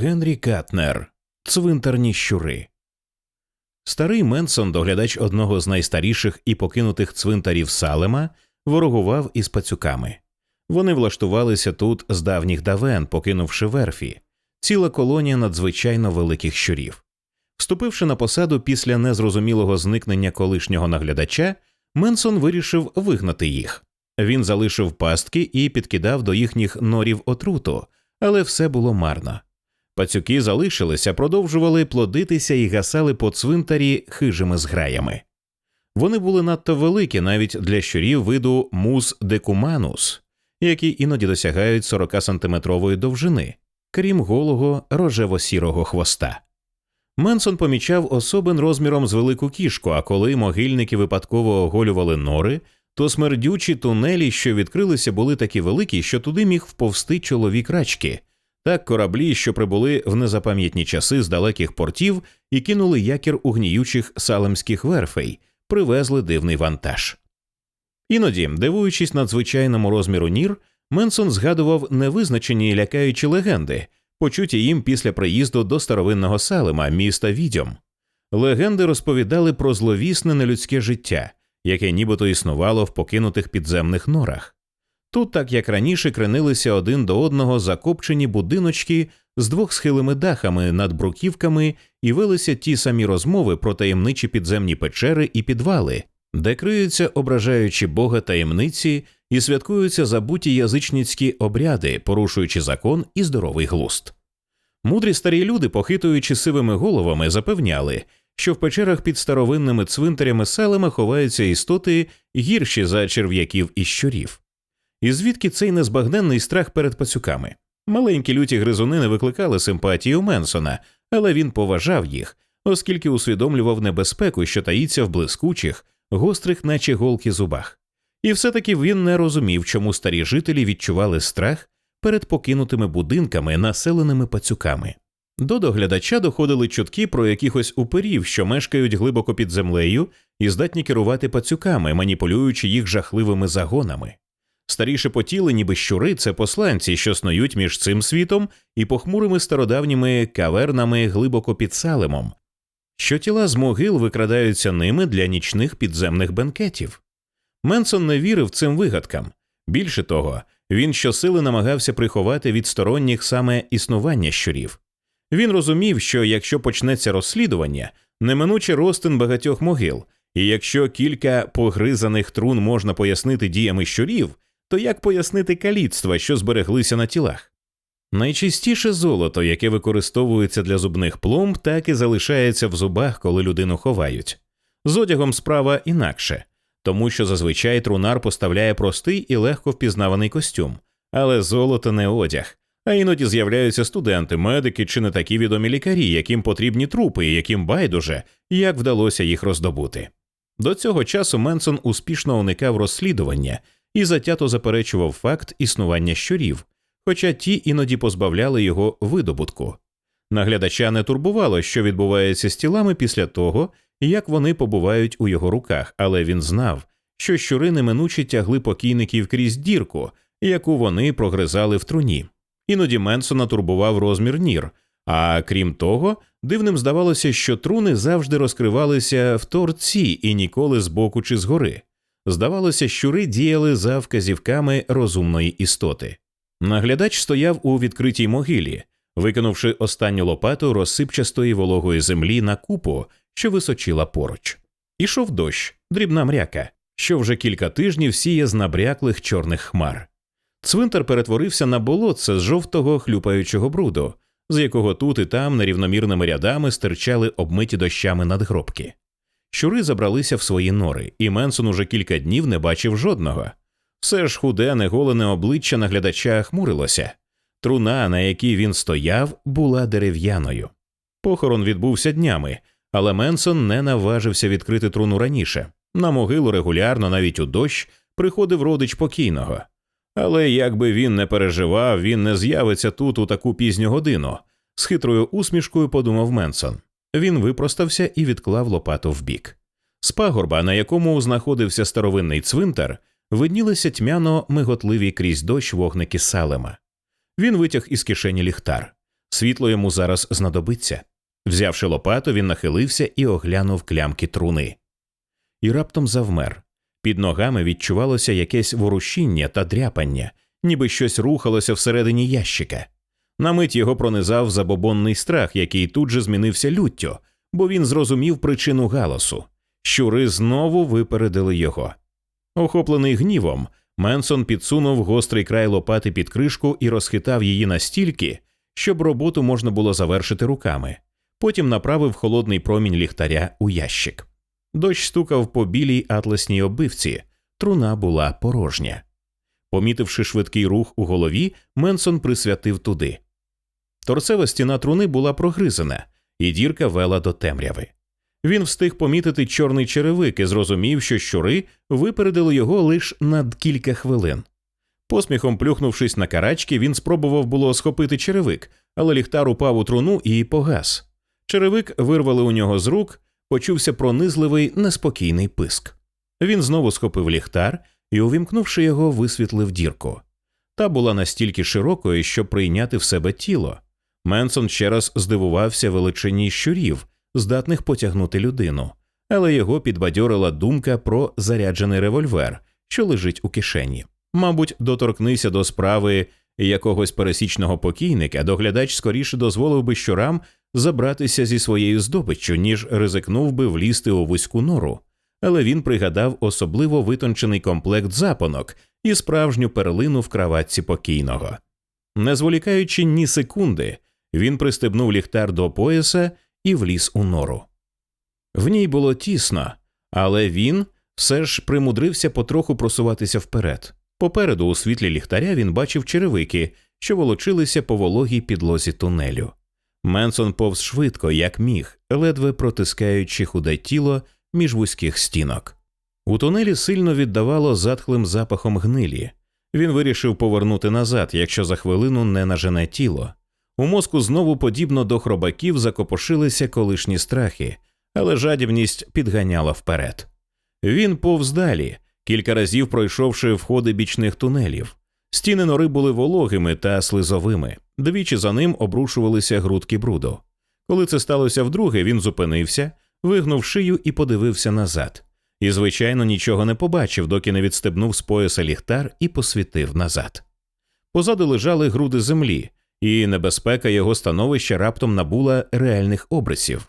Генрі Катнер Цвинтарні щури. Старий Менсон, доглядач одного з найстаріших і покинутих цвинтарів Салема, ворогував із пацюками. Вони влаштувалися тут з давніх давен, покинувши верфі, ціла колонія надзвичайно великих щурів. Вступивши на посаду після незрозумілого зникнення колишнього наглядача, Менсон вирішив вигнати їх. Він залишив пастки і підкидав до їхніх норів отруту, але все було марно. Пацюки залишилися, продовжували плодитися і гасали по цвинтарі хижими зграями. Вони були надто великі навіть для щурів виду мус декуманус, які іноді досягають 40-сантиметрової довжини, крім голого рожево-сірого хвоста. Менсон помічав особин розміром з велику кішку, а коли могильники випадково оголювали нори, то смердючі тунелі, що відкрилися, були такі великі, що туди міг вповсти чоловік рачки. Так кораблі, що прибули в незапам'ятні часи з далеких портів і кинули якір у гніючих салемських верфей, привезли дивний вантаж. Іноді, дивуючись надзвичайному розміру нір, Менсон згадував невизначені лякаючі легенди, почуті їм після приїзду до старовинного Салема, міста Відьом. Легенди розповідали про зловісне нелюдське життя, яке нібито існувало в покинутих підземних норах. Тут, так як раніше, кренилися один до одного закопчені будиночки з двох схилими дахами над бруківками і велися ті самі розмови про таємничі підземні печери і підвали, де криються ображаючі Бога таємниці і святкуються забуті язичницькі обряди, порушуючи закон і здоровий глуст. Мудрі старі люди, похитуючи сивими головами, запевняли, що в печерах під старовинними цвинтарями селами ховаються істоти гірші за черв'яків і щурів. І звідки цей незбагненний страх перед пацюками? Маленькі люті гризуни не викликали симпатії у Менсона, але він поважав їх, оскільки усвідомлював небезпеку, що таїться в блискучих, гострих, наче голки зубах. І все таки він не розумів, чому старі жителі відчували страх перед покинутими будинками, населеними пацюками. До доглядача доходили чутки про якихось уперів, що мешкають глибоко під землею і здатні керувати пацюками, маніпулюючи їх жахливими загонами. Старі шепотіли, ніби щури це посланці, що снують між цим світом і похмурими стародавніми кавернами глибоко під салемом, що тіла з могил викрадаються ними для нічних підземних бенкетів. Менсон не вірив цим вигадкам. Більше того, він щосили намагався приховати від сторонніх саме існування щурів. Він розумів, що якщо почнеться розслідування, неминуче ростин багатьох могил, і якщо кілька погризаних трун можна пояснити діями щурів, то як пояснити каліцтва, що збереглися на тілах? Найчистіше золото, яке використовується для зубних пломб, так і залишається в зубах, коли людину ховають. З одягом справа інакше, тому що зазвичай трунар поставляє простий і легко впізнаваний костюм, але золото не одяг. А іноді з'являються студенти, медики чи не такі відомі лікарі, яким потрібні трупи, і яким байдуже, як вдалося їх роздобути. До цього часу Менсон успішно уникав розслідування і затято заперечував факт існування щурів, хоча ті іноді позбавляли його видобутку. Наглядача не турбувало, що відбувається з тілами після того, як вони побувають у його руках, але він знав, що щури неминуче тягли покійників крізь дірку, яку вони прогризали в труні. Іноді Менсона турбував розмір нір, а крім того, дивним здавалося, що труни завжди розкривалися в торці і ніколи збоку чи згори. Здавалося, щури діяли за вказівками розумної істоти. Наглядач стояв у відкритій могилі, викинувши останню лопату розсипчастої вологої землі на купу, що височила поруч. Ішов дощ, дрібна мряка, що вже кілька тижнів сіє з набряклих чорних хмар. Цвинтар перетворився на болотце з жовтого хлюпаючого бруду, з якого тут і там нерівномірними рядами стирчали обмиті дощами надгробки. Щури забралися в свої нори, і Менсон уже кілька днів не бачив жодного. Все ж худе, неголене обличчя наглядача хмурилося. Труна, на якій він стояв, була дерев'яною. Похорон відбувся днями, але Менсон не наважився відкрити труну раніше. На могилу регулярно, навіть у дощ, приходив родич покійного. Але якби він не переживав, він не з'явиться тут у таку пізню годину. З хитрою усмішкою подумав Менсон. Він випростався і відклав лопату вбік. З пагорба, на якому знаходився старовинний цвинтар, виднілися тьмяно миготливі крізь дощ вогники салема. Він витяг із кишені ліхтар. Світло йому зараз знадобиться. Взявши лопату, він нахилився і оглянув клямки труни. І раптом завмер. Під ногами відчувалося якесь ворушіння та дряпання, ніби щось рухалося всередині ящика. На мить його пронизав забобонний страх, який тут же змінився люттю, бо він зрозумів причину галасу. Щури знову випередили його. Охоплений гнівом, Менсон підсунув гострий край лопати під кришку і розхитав її настільки, щоб роботу можна було завершити руками. Потім направив холодний промінь ліхтаря у ящик. Дощ стукав по білій атласній оббивці, труна була порожня. Помітивши швидкий рух у голові, Менсон присвятив туди. Торцева стіна труни була прогризана, і дірка вела до темряви. Він встиг помітити чорний черевик і зрозумів, що щури випередили його лише на кілька хвилин. Посміхом плюхнувшись на карачки, він спробував було схопити черевик, але ліхтар упав у труну і погас. Черевик вирвали у нього з рук, почувся пронизливий неспокійний писк. Він знову схопив ліхтар і, увімкнувши його, висвітлив дірку. Та була настільки широкою, щоб прийняти в себе тіло. Менсон ще раз здивувався величині щурів, здатних потягнути людину, але його підбадьорила думка про заряджений револьвер, що лежить у кишені. Мабуть, доторкнися до справи якогось пересічного покійника, доглядач скоріше дозволив би щурам забратися зі своєю здобиччю, ніж ризикнув би влізти у вузьку нору. Але він пригадав особливо витончений комплект запонок і справжню перлину в краватці покійного. Не зволікаючи ні секунди, він пристебнув ліхтар до пояса і вліз у нору. В ній було тісно, але він все ж примудрився потроху просуватися вперед. Попереду, у світлі ліхтаря, він бачив черевики, що волочилися по вологій підлозі тунелю. Менсон повз швидко, як міг, ледве протискаючи худе тіло між вузьких стінок. У тунелі сильно віддавало затхлим запахом гнилі. Він вирішив повернути назад, якщо за хвилину не нажене тіло. У мозку знову подібно до хробаків закопошилися колишні страхи, але жадібність підганяла вперед. Він повз далі, кілька разів пройшовши входи бічних тунелів. Стіни нори були вологими та слизовими, двічі за ним обрушувалися грудки бруду. Коли це сталося вдруге, він зупинився, вигнув шию і подивився назад. І, звичайно, нічого не побачив, доки не відстебнув з пояса ліхтар і посвітив назад. Позаду лежали груди землі, і небезпека його становища раптом набула реальних обрисів.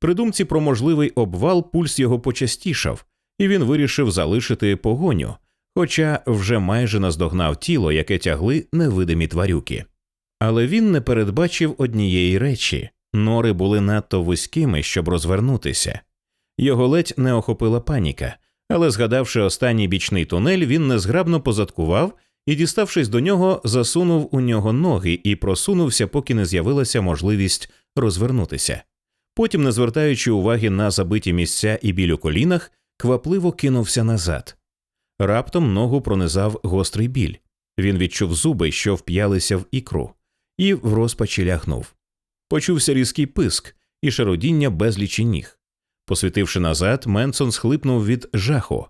При думці про можливий обвал пульс його почастішав, і він вирішив залишити погоню, хоча вже майже наздогнав тіло, яке тягли невидимі тварюки. Але він не передбачив однієї речі нори були надто вузькими, щоб розвернутися. Його ледь не охопила паніка, але, згадавши останній бічний тунель, він незграбно позадкував і, діставшись до нього, засунув у нього ноги і просунувся, поки не з'явилася можливість розвернутися. Потім, не звертаючи уваги на забиті місця і біль у колінах, квапливо кинувся назад. Раптом ногу пронизав гострий біль. Він відчув зуби, що вп'ялися в ікру, і в розпачі лягнув. Почувся різкий писк і шародіння безлічі ніг. Посвітивши назад, Менсон схлипнув від жаху.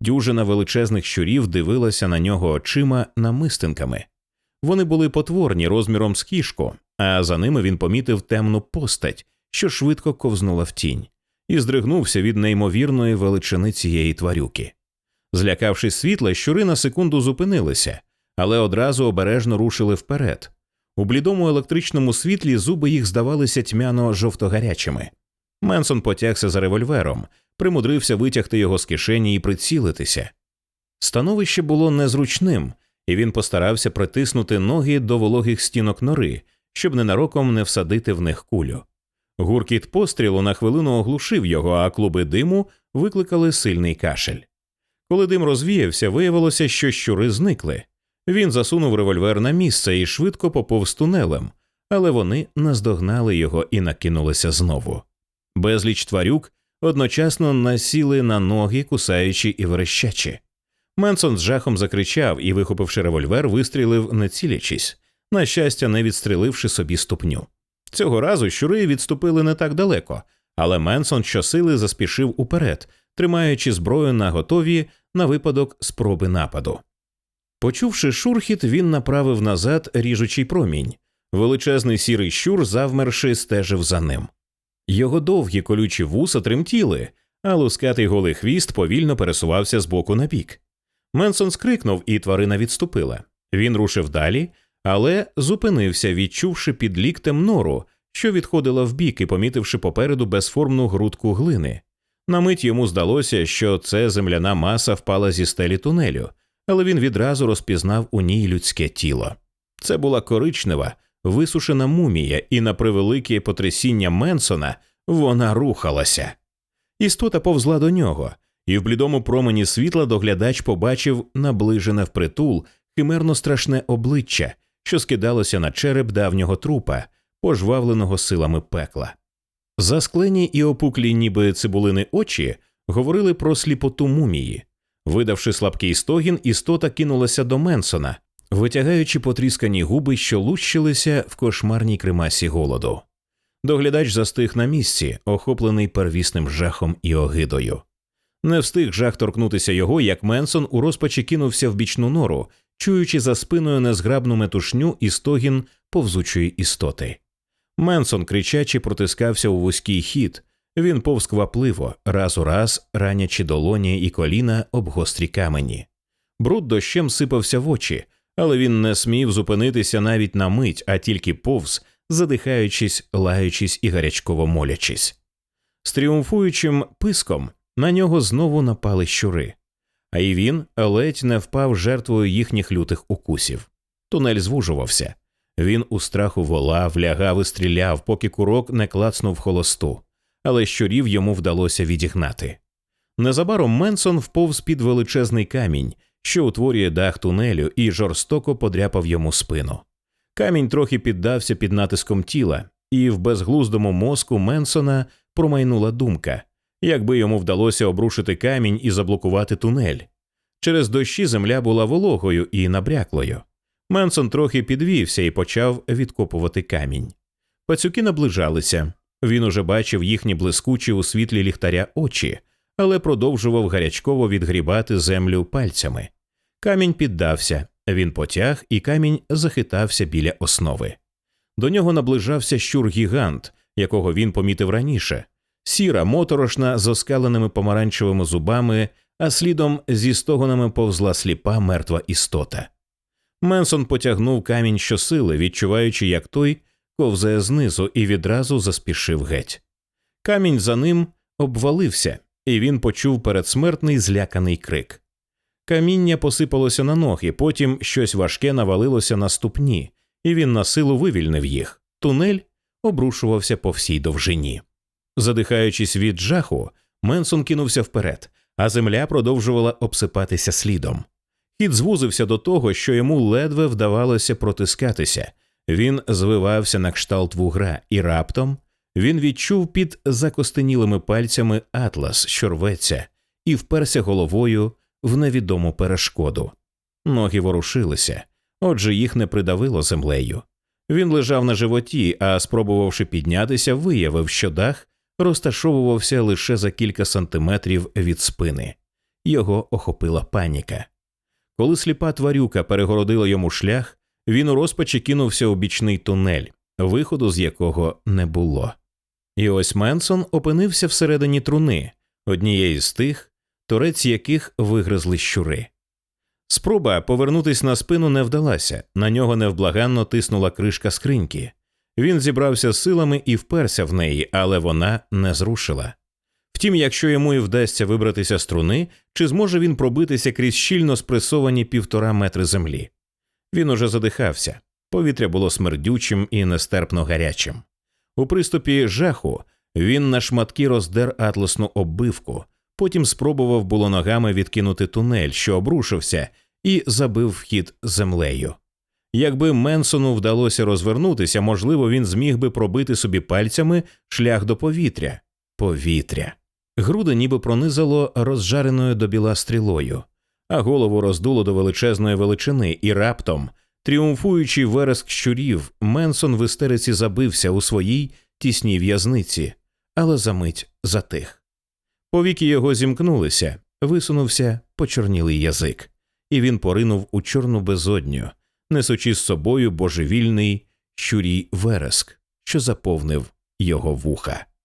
Дюжина величезних щурів дивилася на нього очима намистинками. Вони були потворні розміром з кішку, а за ними він помітив темну постать, що швидко ковзнула в тінь, і здригнувся від неймовірної величини цієї тварюки. Злякавшись світла, щури на секунду зупинилися, але одразу обережно рушили вперед. У блідому електричному світлі зуби їх здавалися тьмяно жовтогарячими. Менсон потягся за револьвером, примудрився витягти його з кишені і прицілитися. Становище було незручним, і він постарався притиснути ноги до вологих стінок нори, щоб ненароком не всадити в них кулю. Гуркіт пострілу на хвилину оглушив його, а клуби диму викликали сильний кашель. Коли дим розвіявся, виявилося, що щури зникли. Він засунув револьвер на місце і швидко поповз тунелем, але вони наздогнали його і накинулися знову. Безліч тварюк одночасно насіли на ноги, кусаючи і верещачи. Менсон з жахом закричав і, вихопивши револьвер, вистрілив, не цілячись, на щастя, не відстріливши собі ступню. Цього разу щури відступили не так далеко, але Менсон щосили заспішив уперед, тримаючи зброю на готові на випадок спроби нападу. Почувши шурхіт, він направив назад ріжучий промінь, Величезний сірий щур, завмерши, стежив за ним. Його довгі колючі вуса тремтіли, а лускатий голий хвіст повільно пересувався з боку на бік. Менсон скрикнув, і тварина відступила. Він рушив далі, але зупинився, відчувши під ліктем нору, що відходила вбік і помітивши попереду безформну грудку глини. На мить йому здалося, що це земляна маса впала зі стелі тунелю, але він відразу розпізнав у ній людське тіло. Це була коричнева, висушена мумія, і на превелике потрясіння Менсона вона рухалася. Істота повзла до нього, і в блідому промені світла доглядач побачив наближене впритул химерно страшне обличчя, що скидалося на череп давнього трупа, пожвавленого силами пекла. Засклені і опуклі, ніби цибулини очі, говорили про сліпоту мумії. Видавши слабкий стогін, істота кинулася до Менсона, витягаючи потріскані губи, що лущилися в кошмарній кримасі голоду. Доглядач застиг на місці, охоплений первісним жахом і огидою. Не встиг жах торкнутися його, як Менсон у розпачі кинувся в бічну нору, чуючи за спиною незграбну метушню і стогін повзучої істоти. Менсон, кричачи, протискався у вузький хід. Він повз квапливо, раз у раз ранячи долоні і коліна об гострі камені. Бруд дощем сипався в очі, але він не смів зупинитися навіть на мить, а тільки повз, задихаючись, лаючись і гарячково молячись. З тріумфуючим писком на нього знову напали щури, а й він ледь не впав жертвою їхніх лютих укусів. Тунель звужувався. Він у страху волав, лягав і стріляв, поки курок не клацнув холосту, але щурів йому вдалося відігнати. Незабаром Менсон вповз під величезний камінь, що утворює дах тунелю, і жорстоко подряпав йому спину. Камінь трохи піддався під натиском тіла, і в безглуздому мозку Менсона промайнула думка якби йому вдалося обрушити камінь і заблокувати тунель. Через дощі земля була вологою і набряклою. Менсон трохи підвівся і почав відкопувати камінь. Пацюки наближалися. Він уже бачив їхні блискучі у світлі ліхтаря очі, але продовжував гарячково відгрібати землю пальцями. Камінь піддався, він потяг, і камінь захитався біля основи. До нього наближався щур гігант, якого він помітив раніше, сіра, моторошна, з оскаленими помаранчевими зубами, а слідом зі стогонами повзла сліпа мертва істота. Менсон потягнув камінь щосили, відчуваючи, як той ковзає знизу, і відразу заспішив геть. Камінь за ним обвалився, і він почув передсмертний зляканий крик. Каміння посипалося на ноги, потім щось важке навалилося на ступні, і він на силу вивільнив їх. Тунель обрушувався по всій довжині. Задихаючись від жаху, Менсон кинувся вперед, а земля продовжувала обсипатися слідом. Хід звузився до того, що йому ледве вдавалося протискатися. Він звивався на кшталт вугра, і раптом він відчув під закостенілими пальцями атлас, що рветься, і вперся головою в невідому перешкоду. Ноги ворушилися, отже, їх не придавило землею. Він лежав на животі, а спробувавши піднятися, виявив, що дах розташовувався лише за кілька сантиметрів від спини. Його охопила паніка. Коли сліпа тварюка перегородила йому шлях, він у розпачі кинувся у бічний тунель, виходу з якого не було. І ось Менсон опинився всередині труни, однієї з тих, торець яких вигризли щури. Спроба повернутись на спину не вдалася, на нього невблаганно тиснула кришка скриньки. Він зібрався силами і вперся в неї, але вона не зрушила. Втім, якщо йому і вдасться вибратися з труни, чи зможе він пробитися крізь щільно спресовані півтора метри землі? Він уже задихався, повітря було смердючим і нестерпно гарячим. У приступі жаху він на шматки роздер атласну оббивку, потім спробував було ногами відкинути тунель, що обрушився, і забив вхід землею. Якби Менсону вдалося розвернутися, можливо, він зміг би пробити собі пальцями шлях до повітря. Повітря. Груди ніби пронизало розжареною до біла стрілою, а голову роздуло до величезної величини, і раптом, тріумфуючи вереск щурів, Менсон в істериці забився у своїй тісній в'язниці, але за мить затих. Повіки його зімкнулися, висунувся почорнілий язик, і він поринув у чорну безодню, несучи з собою божевільний щурій вереск, що заповнив його вуха.